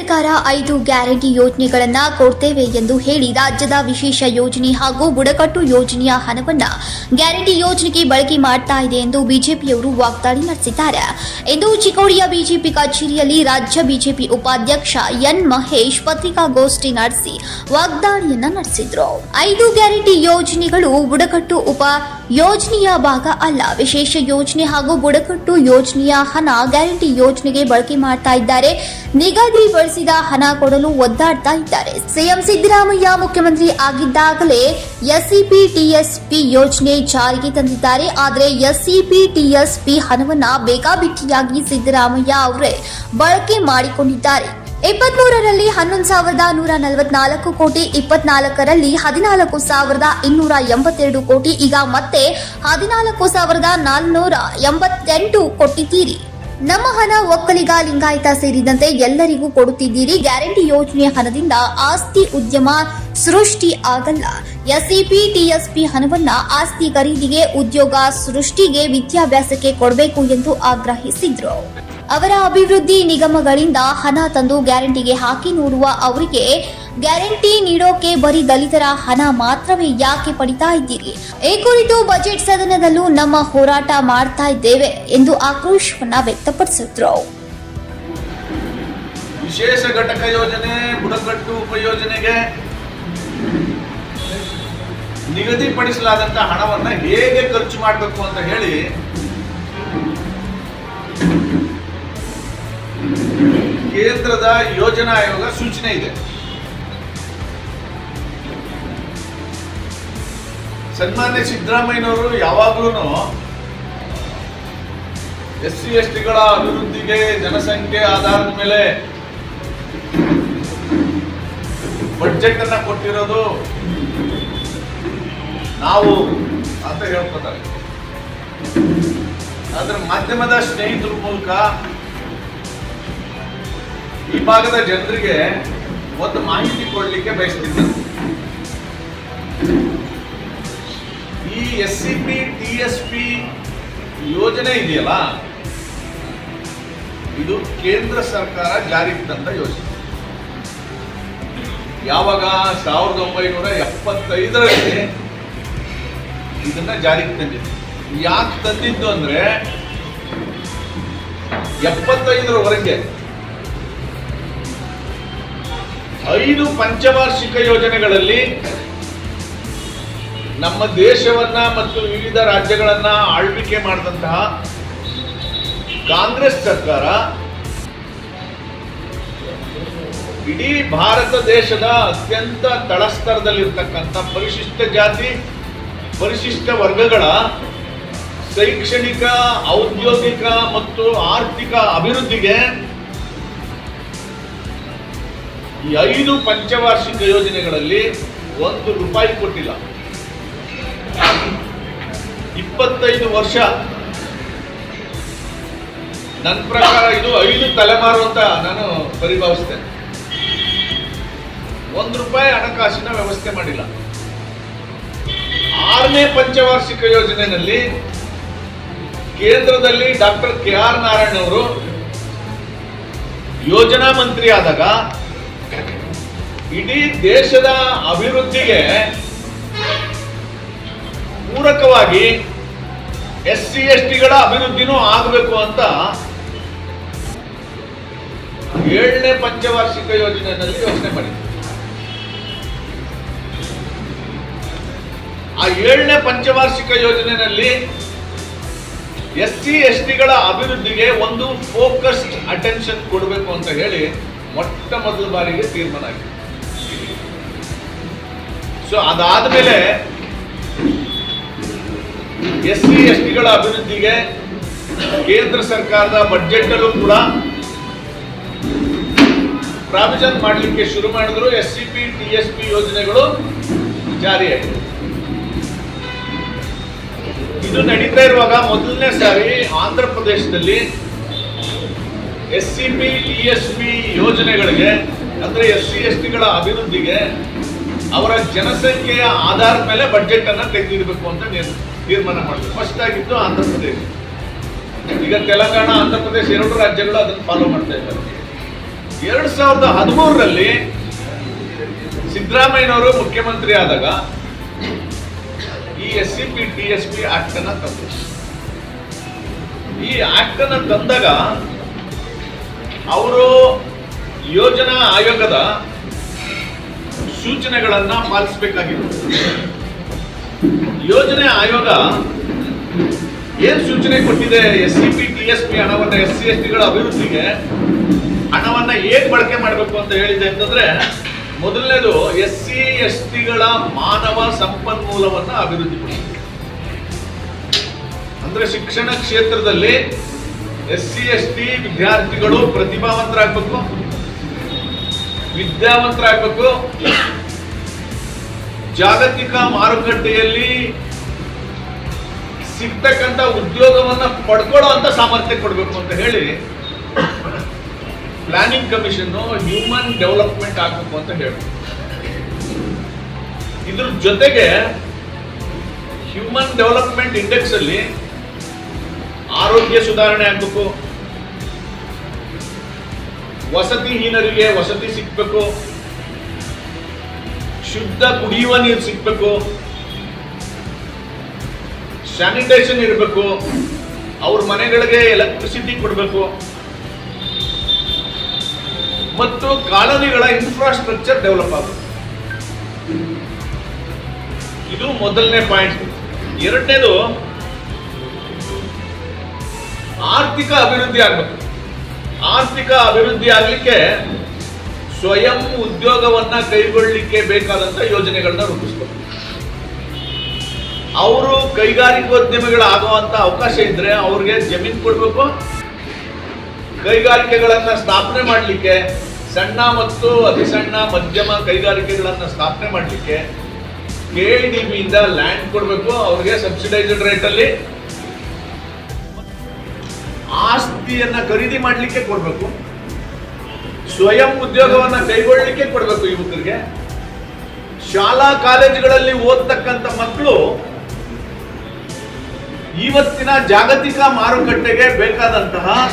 ಸರ್ಕಾರ ಐದು ಗ್ಯಾರಂಟಿ ಯೋಜನೆಗಳನ್ನ ಕೊಡ್ತೇವೆ ಎಂದು ಹೇಳಿ ರಾಜ್ಯದ ವಿಶೇಷ ಯೋಜನೆ ಹಾಗೂ ಬುಡಕಟ್ಟು ಯೋಜನೆಯ ಹಣವನ್ನ ಗ್ಯಾರಂಟಿ ಯೋಜನೆಗೆ ಬಳಕೆ ಮಾಡ್ತಾ ಇದೆ ಎಂದು ಬಿಜೆಪಿಯವರು ವಾಗ್ದಾಳಿ ನಡೆಸಿದ್ದಾರೆ. ಇಂದು ಚಿಕ್ಕೋಡಿಯ ಬಿಜೆಪಿ ಕಚೇರಿಯಲ್ಲಿ ರಾಜ್ಯ ಬಿಜೆಪಿ ಉಪಾಧ್ಯಕ್ಷ ಎನ್ ಮಹೇಶ್ ಪತ್ರಿಕಾಗೋಷ್ಠಿ ನಡೆಸಿ ವಾಗ್ದಾಳಿಯನ್ನ ನಡೆಸಿದ್ರು. ಐದು ಗ್ಯಾರಂಟಿ ಯೋಜನೆಗಳು ಬುಡಕಟ್ಟು ಉಪ ಯೋಜನೆಯ ಭಾಗ ಅಲ್ಲ. ವಿಶೇಷ ಯೋಜನೆ ಹಾಗೂ ಬುಡಕಟ್ಟು ಯೋಜನೆಯ ಹಣ ಗ್ಯಾರಂಟಿ ಯೋಜನೆಗೆ ಬಳಕೆ ಮಾಡ್ತಾ ಇದ್ದಾರೆ. ನಿಗದಿಪಡಿಸಿದ ಹಣ ಕೊಡಲು ಒದ್ದಾಡ್ತಾ ಇದ್ದಾರೆ. ಸಿಎಂ ಸಿದ್ದರಾಮಯ್ಯ ಮುಖ್ಯಮಂತ್ರಿ ಆಗಿದ್ದಾಗಲೇ ಎಸ್ಸಿಪಿ ಟಿಎಸ್ಪಿ ಯೋಜನೆ ಜಾರಿಗೆ ತಂದಿದ್ದಾರೆ. ಆದರೆ ಎಸ್ಸಿಪಿ ಟಿಎಸ್ಪಿ ಹಣವನ್ನ ಬೇಕಾಬಿಟ್ಟಿಯಾಗಿ ಸಿದ್ದರಾಮಯ್ಯ ಅವರೇ ಬಳಕೆ ಮಾಡಿಕೊಂಡಿದ್ದಾರೆ. ಇಪ್ಪತ್ಮೂರರಲ್ಲಿ ಹನ್ನೊಂದು ಸಾವಿರದ ನೂರ ನಲವತ್ನಾಲ್ಕು ಕೋಟಿ, ಇಪ್ಪತ್ನಾಲ್ಕರಲ್ಲಿ ಹದಿನಾಲ್ಕು ಸಾವಿರದ ಇನ್ನೂರ ಎಂಬತ್ತೆರಡು ಕೋಟಿ, ಈಗ ಮತ್ತೆ ಹದಿನಾಲ್ಕು ಸಾವಿರದ ನಾಲ್ನೂರ ಎಂಬತ್ತೆಂಟು ಕೊಟ್ಟಿದ್ದೀರಿ ನಮ್ಮ ಹಣ ಒಕ್ಕಲಿಗ ಲಿಂಗಾಯತ ಸೇರಿದಂತೆ ಎಲ್ಲರಿಗೂ ಕೊಡುತ್ತಿದ್ದೀರಿ. ಗ್ಯಾರಂಟಿ ಯೋಜನೆಯ ಹಣದಿಂದ ಆಸ್ತಿ ಉದ್ಯಮ ಸೃಷ್ಟಿ ಆಗಲ್ಲ. ಎಸ್ಇಪಿ ಟಿಎಸ್ಪಿ ಹಣವನ್ನ ಆಸ್ತಿ ಖರೀದಿಗೆ, ಉದ್ಯೋಗ ಸೃಷ್ಟಿಗೆ, ವಿದ್ಯಾಭ್ಯಾಸಕ್ಕೆ ಕೊಡಬೇಕು ಎಂದು ಆಗ್ರಹಿಸಿದ್ರು. ಅವರ ಅಭಿವೃದ್ಧಿ ನಿಗಮಗಳಿಂದ ಹಣ ತಂದು ಗ್ಯಾರಂಟಿಗೆ ಹಾಕಿ ನೋಡುವ ಅವರಿಗೆ ಗ್ಯಾರಂಟಿ ನೀಡೋಕೆ ಬರೀ ದಲಿತರ ಹಣ ಮಾತ್ರವೇ ಯಾಕೆ ಪಡಿತಾ ಇದ್ದೀರಿ? ಈ ಕುರಿತು ಬಜೆಟ್ ಸದನದಲ್ಲೂ ನಮ್ಮ ಹೋರಾಟ ಮಾಡ್ತಾ ಇದ್ದೇವೆ ಎಂದು ಆಕ್ರೋಶವನ್ನ ವ್ಯಕ್ತಪಡಿಸಿದ್ರು. ವಿಶೇಷ ಘಟಕ ಯೋಜನೆ, ಬುಡಕಟ್ಟು ಉಪಯೋಜನೆಗೆ ನಿಗದಿಪಡಿಸಲಾದಂತ ಹಣವನ್ನ ಹೇಗೆ ಖರ್ಚು ಮಾಡಬೇಕು ಅಂತ ಹೇಳಿ ಕೇಂದ್ರದ ಯೋಜನಾ ಆಯೋಗ ಸೂಚನೆ ಇದೆ. ಸನ್ಮಾನ್ಯ ಸಿದ್ದರಾಮಯ್ಯನವರು ಯಾವಾಗ್ಲೂ ಎಸ್ ಸಿ ಎಸ್ ಟಿಗಳ ಅಭಿವೃದ್ಧಿಗೆ ಜನಸಂಖ್ಯೆ ಆಧಾರದ ಮೇಲೆ ಬಡ್ಜೆಟ್ ಅನ್ನ ಕೊಟ್ಟಿರೋದು ನಾವು ಅಂತ ಹೇಳ್ಕೊತಾರೆ. ಆದ್ರೆ ಮಾಧ್ಯಮದ ಸ್ನೇಹಿತರ ಮೂಲಕ ಈ ಭಾಗದ ಜನರಿಗೆ ಒಂದು ಮಾಹಿತಿ ಕೊಡ್ಲಿಕ್ಕೆ ಬಯಸ್ತಿದ್ದರು ಈ S C P T S P ಯೋಜನೆ ಇದೆಯಲ್ಲ, ಇದು ಕೇಂದ್ರ ಸರ್ಕಾರ ಜಾರಿಗೆ ತಂದ ಯೋಜನೆ. ಯಾವಾಗ ಸಾವಿರದ ಒಂಬೈನೂರ ಎಪ್ಪತ್ತೈದರಲ್ಲಿ ಇದನ್ನ ಜಾರಿಗೆ ತಂದಿದ್ದು ಯಾಕೆ ತಂದಿದ್ದು ಅಂದ್ರೆ ಎಪ್ಪತ್ತೈದರವರೆಗೆ ಐದು ಪಂಚವಾರ್ಷಿಕ ಯೋಜನೆಗಳಲ್ಲಿ ನಮ್ಮ ದೇಶವನ್ನ ಮತ್ತು ವಿವಿಧ ರಾಜ್ಯಗಳನ್ನ ಆಳ್ವಿಕೆ ಮಾಡಿದಂತಹ ಕಾಂಗ್ರೆಸ್ ಸರ್ಕಾರ ಇಡೀ ಭಾರತ ದೇಶದ ಅತ್ಯಂತ ತಳಸ್ತರದಲ್ಲಿರ್ತಕ್ಕಂಥ ಪರಿಶಿಷ್ಟ ಜಾತಿ, ಪರಿಶಿಷ್ಟ ವರ್ಗಗಳ ಶೈಕ್ಷಣಿಕ, ಔದ್ಯೋಗಿಕ ಮತ್ತು ಆರ್ಥಿಕ ಅಭಿವೃದ್ಧಿಗೆ ಈ ಐದು ಪಂಚವಾರ್ಷಿಕ ಯೋಜನೆಗಳಲ್ಲಿ ಒಂದು ರೂಪಾಯಿ ಕೊಟ್ಟಿಲ್ಲ. ಇಪ್ಪತ್ತೈದು ವರ್ಷ. ನನ್ನ ಪ್ರಕಾರ ಇದು ಐದು ತಲೆಮಾರು ಅಂತ ನಾನು ಪರಿಭಾವಿಸ್ತೇನೆ. ಒಂದು ರೂಪಾಯಿ ಹಣಕಾಸಿನ ವ್ಯವಸ್ಥೆ ಮಾಡಿಲ್ಲ. ಆರನೇ ಪಂಚವಾರ್ಷಿಕ ಯೋಜನೆಯಲ್ಲಿ ಕೇಂದ್ರದಲ್ಲಿ ಡಾಕ್ಟರ್ ಕೆ ಆರ್ ನಾರಾಯಣ್ ಅವರು ಯೋಜನಾ ಮಂತ್ರಿ ಆದಾಗ ಇಡೀ ದೇಶದ ಅಭಿವೃದ್ಧಿಗೆ ಪೂರಕವಾಗಿ ಎಸ್ ಸಿ ಎಸ್ ಟಿಗಳ ಅಭಿವೃದ್ಧಿನೂ ಆಗಬೇಕು ಅಂತ ಏಳನೇ ಪಂಚವಾರ್ಷಿಕ ಯೋಜನೆಯಲ್ಲಿ ಯೋಚನೆ ಮಾಡಿದ್ರು ಆ ಏಳನೇ ಪಂಚವಾರ್ಷಿಕ ಯೋಜನೆಯಲ್ಲಿ ಎಸ್ ಸಿ ಎಸ್ ಟಿಗಳ ಅಭಿವೃದ್ಧಿಗೆ ಒಂದು ಫೋಕಸ್ಡ್ ಅಟೆನ್ಷನ್ ಕೊಡಬೇಕು ಅಂತ ಹೇಳಿ ಮೊಟ್ಟ ಮೊದಲ ಬಾರಿಗೆ ತೀರ್ಮಾನ ಆಗಿದೆ. ಸೊ ಅದಾದ್ಮೇಲೆ ಎಸ್ ಸಿ ಎಸ್ ಟಿಗಳ ಅಭಿವೃದ್ಧಿಗೆ ಕೇಂದ್ರ ಸರ್ಕಾರದ ಬಜೆಟ್ ಅಲ್ಲೂ ಕೂಡ ಪ್ರಾವಿಷನ್ ಮಾಡಲಿಕ್ಕೆ ಶುರು ಮಾಡಿದ್ರು S C P T S P ಯೋಜನೆಗಳು ಜಾರಿಯಾಗಿದೆ. ಇದು ನಡೀತಾ ಇರುವಾಗ ಮೊದಲನೇ ಸಾರಿ ಆಂಧ್ರ ಪ್ರದೇಶದಲ್ಲಿ S C P, E S P ಯೋಜನೆಗಳಿಗೆ, ಅಂದ್ರೆ ಎಸ್ ಸಿ ಎಸ್ ಟಿಗಳ ಅಭಿವೃದ್ಧಿಗೆ ಅವರ ಜನಸಂಖ್ಯೆಯ ಆಧಾರದ ಮೇಲೆ ಬಡ್ಜೆಟ್ ಅನ್ನ ತೆಗೆದಿಡಬೇಕು ಅಂತ ತೀರ್ಮಾನ ಮಾಡಿದ್ರು. ಫಸ್ಟ್ ಆಗಿದ್ದು ಆಂಧ್ರ ಪ್ರದೇಶ. ಈಗ ತೆಲಂಗಾಣ, ಆಂಧ್ರ ಪ್ರದೇಶ ಎರಡು ರಾಜ್ಯಗಳು ಅದನ್ನು ಫಾಲೋ ಮಾಡ್ತಾ ಇದ್ದಾರೆ. ಎರಡ್ ಸಾವಿರದ ಹದಿಮೂರರಲ್ಲಿ ಸಿದ್ದರಾಮಯ್ಯನವರು ಮುಖ್ಯಮಂತ್ರಿ ಆದಾಗ ಈ S C P D S P act ಅನ್ನ ತಂದರು. ಈ ಆಕ್ಟ್ ಅನ್ನ ತಂದಾಗ ಅವರು ಯೋಜನಾ ಆಯೋಗದ ಸೂಚನೆಗಳನ್ನ ಪಾಲಿಸಬೇಕಾಗಿತ್ತು ಯೋಜನೆ ಆಯೋಗ ಏನ್ ಸೂಚನೆ ಕೊಟ್ಟಿದೆ? S C P T, S P ಹಣವನ್ನ, ಎಸ್ ಸಿ ಎಸ್ ಟಿಗಳ ಅಭಿವೃದ್ಧಿಗೆ ಹಣವನ್ನ ಏನ್ ಬಳಕೆ ಮಾಡಬೇಕು ಅಂತ ಹೇಳಿದೆ ಅಂತಂದ್ರೆ, ಮೊದಲನೇದು ಎಸ್ ಸಿ ಎಸ್ ಟಿಗಳ ಮಾನವ ಸಂಪನ್ಮೂಲವನ್ನ ಅಭಿವೃದ್ಧಿಪಡಿಸಬೇಕು. ಅಂದ್ರೆ ಶಿಕ್ಷಣ ಕ್ಷೇತ್ರದಲ್ಲಿ ಎಸ್ ಸಿ ಎಸ್ ಟಿ ವಿದ್ಯಾರ್ಥಿಗಳು ಪ್ರತಿಭಾವಂತರಾಗಬೇಕು. ವಿದ್ಯಾವಂತರಾಗಬೇಕು. ಜಾಗತಿಕ ಮಾರುಕಟ್ಟೆಯಲ್ಲಿ ಸಿಗ್ತಕ್ಕಂಥ ಉದ್ಯೋಗವನ್ನ ಪಡ್ಕೊಳ್ಳೋ ಅಂತ ಸಾಮರ್ಥ್ಯ ಕೊಡಬೇಕು ಅಂತ ಹೇಳಿ ಪ್ಲಾನಿಂಗ್ ಕಮಿಷನ್ ಹ್ಯೂಮನ್ ಡೆವಲಪ್ಮೆಂಟ್ ಆಗಬೇಕು ಅಂತ ಹೇಳಿ ಇದ್ರ ಜೊತೆಗೆ ಹ್ಯೂಮನ್ ಡೆವಲಪ್ಮೆಂಟ್ ಇಂಡೆಕ್ಸ್ ಅಲ್ಲಿ ಆರೋಗ್ಯ ಸುಧಾರಣೆ ಆಗಬೇಕು. ವಸತಿಹೀನರಿಗೆ ವಸತಿ ಸಿಗ್ಬೇಕು. ಶುದ್ಧ ಕುಡಿಯುವ ನೀರು ಸಿಗ್ಬೇಕು. ಸ್ಯಾನಿಟೇಷನ್ ಇರಬೇಕು. ಅವ್ರ ಮನೆಗಳಿಗೆ ಎಲೆಕ್ಟ್ರಿಸಿಟಿ ಕೊಡಬೇಕು. ಮತ್ತು ಕಾಲೋನಿಗಳ ಇನ್ಫ್ರಾಸ್ಟ್ರಕ್ಚರ್ ಡೆವಲಪ್ ಆಗಬೇಕು. ಇದು ಮೊದಲನೇ ಪಾಯಿಂಟ್ ಎರಡನೇದು ಆರ್ಥಿಕ ಅಭಿವೃದ್ಧಿ ಆಗಬೇಕು. ಆರ್ಥಿಕ ಅಭಿವೃದ್ಧಿ ಆಗಲಿಕ್ಕೆ ಸ್ವಯಂ ಉದ್ಯೋಗವನ್ನ ಕೈಗೊಳ್ಳಲಿಕ್ಕೆ ಬೇಕಾದಂತ ಯೋಜನೆಗಳನ್ನ ರೂಪಿಸ್ಬೇಕು. ಅವರು ಕೈಗಾರಿಕೋದ್ಯಮಿಗಳಾಗುವಂತ ಅವಕಾಶ ಇದ್ರೆ ಅವ್ರಿಗೆ ಜಮೀನ್ ಕೊಡ್ಬೇಕು. ಕೈಗಾರಿಕೆಗಳನ್ನ ಸ್ಥಾಪನೆ ಮಾಡಲಿಕ್ಕೆ, ಸಣ್ಣ ಮತ್ತು ಅತಿ ಸಣ್ಣ ಮಧ್ಯಮ ಕೈಗಾರಿಕೆಗಳನ್ನ ಸ್ಥಾಪನೆ ಮಾಡಲಿಕ್ಕೆ ಕೆ ಡಿ ಇಂದ ಲ್ಯಾಂಡ್ ಕೊಡಬೇಕು. ಅವ್ರಿಗೆ ಸಬ್ಸಿಡೈಸ್ಡ್ ರೇಟ್ ಅಲ್ಲಿ. ಆಸ್ತಿಯನ್ನ ಖರೀದಿ ಮಾಡಲಿಕ್ಕೆ ಕೊಡಬೇಕು. ಸ್ವಯಂ ಉದ್ಯೋಗವನ್ನ ಕೈಗೊಳ್ಳಲಿಕ್ಕೆ ಕೊಡಬೇಕು ಯುವಕರಿಗೆ. ಶಾಲಾ ಕಾಲೇಜುಗಳಲ್ಲಿ ಓದ್ತಕ್ಕಂಥ ಮಕ್ಕಳು ಇವತ್ತಿನ ಜಾಗತಿಕ ಮಾರುಕಟ್ಟೆಗೆ ಬೇಕಾದಂತಹ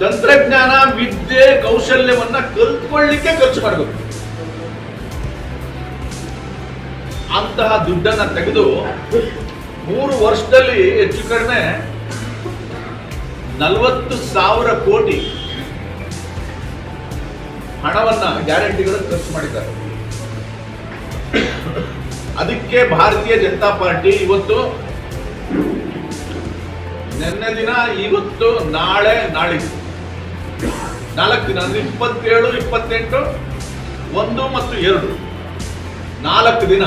ತಂತ್ರಜ್ಞಾನ, ವಿದ್ಯೆ, ಕೌಶಲ್ಯವನ್ನ ಕಲ್ತ್ಕೊಳ್ಳಿಕ್ಕೆ ಖರ್ಚು ಮಾಡಬೇಕು. ಅಂತಹ ದುಡ್ಡನ್ನ ತೆಗೆದು ಮೂರು ವರ್ಷದಲ್ಲಿ ಹೆಚ್ಚು ಕಡಿಮೆ ನಲವತ್ತು ಸಾವಿರ ಕೋಟಿ ಹಣವನ್ನ ಗ್ಯಾರಂಟಿಗಳು ಖರ್ಚು ಮಾಡಿದ್ದಾರೆ. ಅದಕ್ಕೆ ಭಾರತೀಯ ಜನತಾ ಪಾರ್ಟಿ ಇವತ್ತು ನಿನ್ನೆ ದಿನ, ಇವತ್ತು, ನಾಳೆ, ನಾಳಿದ್ದು. ನಾಲ್ಕು ದಿನ, ಅಂದ್ರೆ ಇಪ್ಪತ್ತೇಳು, ಇಪ್ಪತ್ತೆಂಟು, ಒಂದು ಮತ್ತು ಎರಡು. ನಾಲ್ಕು ದಿನ.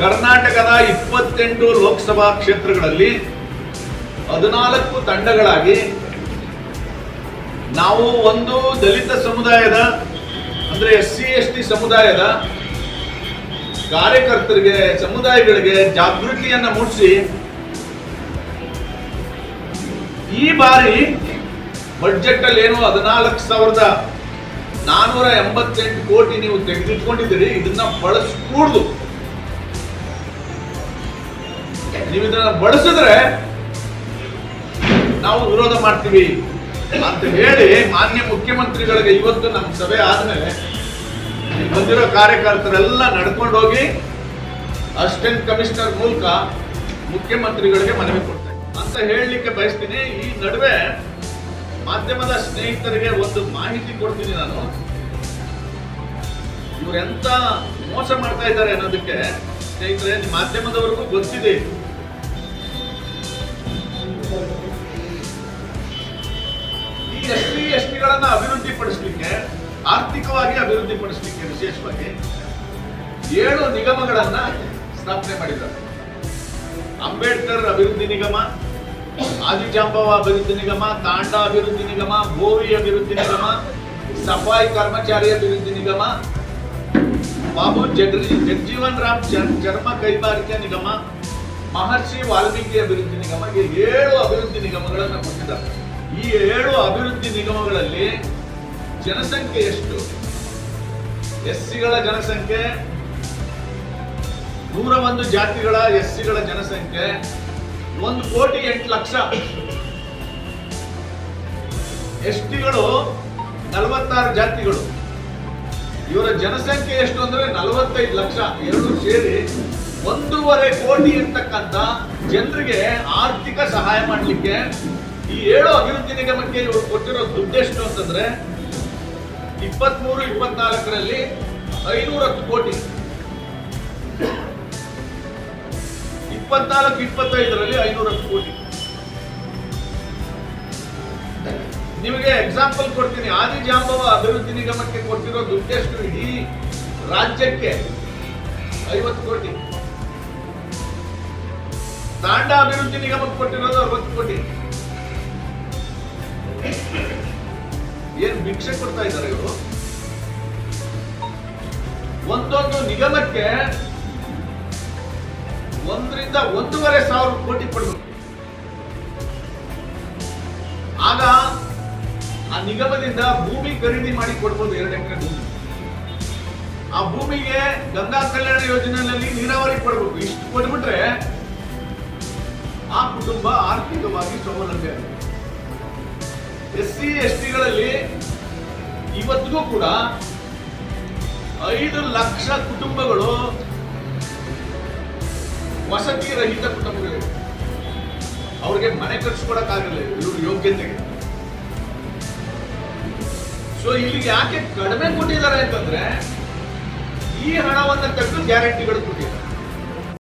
ಕರ್ನಾಟಕದ ಇಪ್ಪತ್ತೆಂಟು ಲೋಕಸಭಾ ಕ್ಷೇತ್ರಗಳಲ್ಲಿ ಹದಿನಾಲ್ಕು ತಂಡಗಳಾಗಿ ನಾವು ಒಂದು ದಲಿತ ಸಮುದಾಯದ, ಅಂದ್ರೆ ಎಸ್ ಸಿ ಎಸ್ ಟಿ ಸಮುದಾಯದ ಕಾರ್ಯಕರ್ತರಿಗೆ, ಸಮುದಾಯಗಳಿಗೆ ಜಾಗೃತಿಯನ್ನ ಮೂಡಿಸಿ ಈ ಬಾರಿ ಬಡ್ಜೆಟ್ ಅಲ್ಲಿ ಏನು ಹದಿನಾಲ್ಕು ಸಾವಿರದ ನಾನೂರ ಎಂಬತ್ತೆಂಟು ಕೋಟಿ ನೀವು ತೆಗೆದಿಟ್ಕೊಂಡಿದ್ದೀರಿ ಇದನ್ನ ಬಳಸ್ಕೂಡ್ದು. ನೀವು ಇದನ್ನ ಬಳಸಿದ್ರೆ ನಾವು ವಿರೋಧ ಮಾಡ್ತೀವಿ ಅಂತ ಹೇಳಿ ಮಾನ್ಯ ಮುಖ್ಯಮಂತ್ರಿಗಳಿಗೆ ಇವತ್ತು ನಮ್ಮ ಸಭೆ ಆದ್ಮೇಲೆ ಬಂದಿರೋ ಕಾರ್ಯಕರ್ತರೆಲ್ಲ ನಡ್ಕೊಂಡು ಹೋಗಿ ಅಸಿಸ್ಟೆಂಟ್ ಕಮಿಷನರ್ ಮೂಲಕ ಮುಖ್ಯಮಂತ್ರಿಗಳಿಗೆ ಮನವಿ ಕೊಡ್ತಾರೆ ಅಂತ ಹೇಳಲಿಕ್ಕೆ ಬಯಸ್ತೀನಿ. ಈ ನಡುವೆ ಮಾಧ್ಯಮದ ಸ್ನೇಹಿತರಿಗೆ ಒಂದು ಮಾಹಿತಿ ಕೊಡ್ತೀನಿ ನಾನು. ಇವರೆಂತ ಮೋಸ ಮಾಡ್ತಾ ಇದ್ದಾರೆ ಅನ್ನೋದಕ್ಕೆ ಸ್ನೇಹಿತರೆ, ಮಾಧ್ಯಮದವರೆಗೂ ಗೊತ್ತಿದೆ. ಎಸ್ ಟಿ ಎಸ್ ಅಭಿವೃದ್ಧಿ ಪಡಿಸಲಿಕ್ಕೆ ಆರ್ಥಿಕವಾಗಿ ಅಭಿವೃದ್ಧಿ ಪಡಿಸಲಿಕ್ಕೆ ವಿಶೇಷವಾಗಿ ಏಳು ನಿಗಮಗಳನ್ನ ಸ್ಥಾಪನೆ ಮಾಡಿದ್ದಾರೆ. ಅಂಬೇಡ್ಕರ್ ಅಭಿವೃದ್ಧಿ ನಿಗಮ, ಆದಿಜಾಂಬವ ಅಭಿವೃದ್ಧಿ ನಿಗಮ, ತಾಂಡ ಅಭಿವೃದ್ಧಿ ನಿಗಮ ಭೋವಿ ಅಭಿವೃದ್ಧಿ ನಿಗಮ, ಸಫಾಯಿ ಕರ್ಮಚಾರಿ ಅಭಿವೃದ್ಧಿ ನಿಗಮ, ಬಾಬು ಜಗರಿ ಜಗಜೀವನ್ ರಾಮ್ ಚರ್- ಚರ್ಮ ಕೈಗಾರಿಕೆ ನಿಗಮ, ಮಹರ್ಷಿ ವಾಲ್ಮೀಕಿ ಅಭಿವೃದ್ಧಿ ನಿಗಮ ಏಳು ಅಭಿವೃದ್ಧಿ ನಿಗಮಗಳನ್ನು ಕೊಟ್ಟಿದ್ದಾರೆ. ಈ ಏಳು ಅಭಿವೃದ್ಧಿ ನಿಗಮಗಳಲ್ಲಿ ಜನಸಂಖ್ಯೆ ಎಷ್ಟು? ಎಸ್ಸಿಗಳ ಜನಸಂಖ್ಯೆ ನೂರ ಒಂದು ಜಾತಿಗಳ ಎಸ್ಸಿಗಳ ಜನಸಂಖ್ಯೆ, ಒಂದು ಕೋಟಿ ಎಂಟು ಲಕ್ಷ. ಎಸ್ಟಿಗಳು ನಲವತ್ತಾರು ಜಾತಿಗಳು. ಇವರ ಜನಸಂಖ್ಯೆ ಎಷ್ಟು ಅಂದ್ರೆ ನಲವತ್ತೈದು ಲಕ್ಷ. ಎರಡು ಸೇರಿ ಒಂದೂವರೆ ಕೋಟಿ ಇರ್ತಕ್ಕಂಥ ಜನರಿಗೆ ಆರ್ಥಿಕ ಸಹಾಯ ಮಾಡಲಿಕ್ಕೆ ಈ ಏಳು ಅಭಿವೃದ್ಧಿ ನಿಗಮಕ್ಕೆ ಇವರು ಕೊಟ್ಟಿರೋ ದುಡ್ಡೆಷ್ಟು ಅಂತಂದ್ರೆ ಇಪ್ಪತ್ಮೂರು, ಇಪ್ಪತ್ನಾಲ್ಕರಲ್ಲಿ ಐನೂರ ಹತ್ತು ಕೋಟಿ. ಇಪ್ಪತ್ನಾಲ್ಕು, ಇಪ್ಪತ್ತೈದರಲ್ಲಿ ಐನೂರ ಹತ್ತು ಕೋಟಿ. ನಿಮಗೆ ಎಕ್ಸಾಂಪಲ್ ಕೊಡ್ತೀನಿ. ಆದಿಜಾಂಬವ ಅಭಿವೃದ್ಧಿ ನಿಗಮಕ್ಕೆ ಕೊಟ್ಟಿರೋ ದುಡ್ಡೆಷ್ಟು ಇಡೀ ರಾಜ್ಯಕ್ಕೆ ಐವತ್ತು ಕೋಟಿ. ತಾಂಡ ಅಭಿವೃದ್ಧಿ ನಿಗಮಕ್ಕೆ ಕೊಟ್ಟಿರೋದು ಅರವತ್ತು ಕೋಟಿ. ಏನ್ ಭಿಕ್ಷೆ ಕೊಡ್ತಾ ಇದ್ದಾರೆ ಇವರು? ಒಂದೊಂದು ನಿಗಮಕ್ಕೆ ಒಂದರಿಂದ ಒಂದೂವರೆ ಸಾವಿರ ಕೋಟಿ ಕೊಡಬೇಕು. ಆಗ ಆ ನಿಗಮದಿಂದ ಭೂಮಿ ಖರೀದಿ ಮಾಡಿ ಕೊಡ್ಬೋದು ಎರಡು ಎಕರೆ ಭೂಮಿ. ಆ ಭೂಮಿಗೆ ಗಂಗಾ ಕಲ್ಯಾಣ ಯೋಜನೆಯಲ್ಲಿ ನೀರಾವರಿ ಕೊಡಬೇಕು. ಇಷ್ಟು ಕೊಟ್ಬಿಟ್ರೆ ಆ ಕುಟುಂಬ ಆರ್ಥಿಕವಾಗಿ ಸ್ವಾವಲಂಬಿ ಆಗುತ್ತೆ ಎಸ್ ಸಿ, ಎಸ್ ಟಿಗಳಲ್ಲಿ ಇವತ್ತಿಗೂ ಕೂಡ ಐದು ಲಕ್ಷ ಕುಟುಂಬಗಳು ವಸತಿ ರಹಿತ ಕುಟುಂಬಗಳಿವೆ. ಅವ್ರಿಗೆ ಮನೆ ಕಟ್ಸ್ಕೊಡಕ್ಕಾಗಲ್ಲ ಇವ್ರ ಯೋಗ್ಯತೆಗೆ ಸೊ ಇಲ್ಲಿಗೆ ಯಾಕೆ ಕಡಿಮೆ ಕೊಟ್ಟಿದ್ದಾರೆ ಅಂತಂದ್ರೆ ಈ ಹಣವನ್ನು ತೆಗೆದು ಗ್ಯಾರಂಟಿಗಳು ಕೊಟ್ಟಿದ್ದಾರೆ.